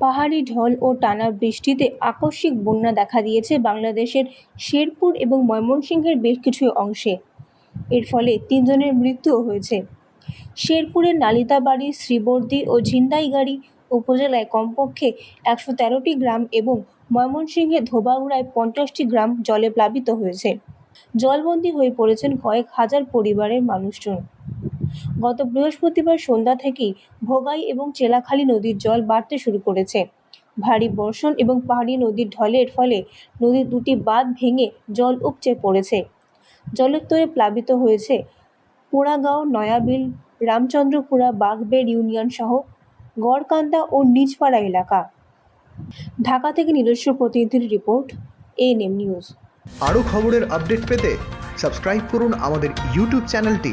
পাহাড়ি ঢল ও টানা বৃষ্টিতে আকস্মিক বন্যা দেখা দিয়েছে বাংলাদেশের শেরপুর এবং ময়মনসিংহের বেশ কিছু অংশে। এর ফলে তিনজনের মৃত্যুও হয়েছে। শেরপুরের নালিতাবাড়ি, শ্রীবর্দী ও ঝিন্দাইগাড়ি উপজেলায় কমপক্ষে একশো তেরোটি গ্রাম এবং ময়মনসিংহের ধোবাউড়ায় পঞ্চাশটি গ্রাম জলে প্লাবিত হয়েছে। জলবন্দী হয়ে পড়েছেন কয়েক হাজার পরিবারের মানুষজন। গত বৃহস্পতিবার সন্ধ্যা থেকেই ভোগাই এবং চেলাখালী নদীর জল বাড়তে শুরু করেছে। ভারী বর্ষণ এবং পাহাড়ি নদীর ঢলের ফলে নদীর দুটি বাঁধ ভেঙে জল উপচে পড়েছে। জলোত্তরে প্লাবিত হয়েছে পোড়াগাঁও, নয়াবিল, রামচন্দ্রপুরা, বাগবেড় ইউনিয়ন সহ গড়কান্দা ও নিজপাড়া এলাকা। ঢাকা থেকে নিজস্ব প্রতিনিধির রিপোর্ট এএনএম নিউজ। আরও খবরের আপডেট পেতে সাবস্ক্রাইব করুন আমাদের ইউটিউব চ্যানেলটি।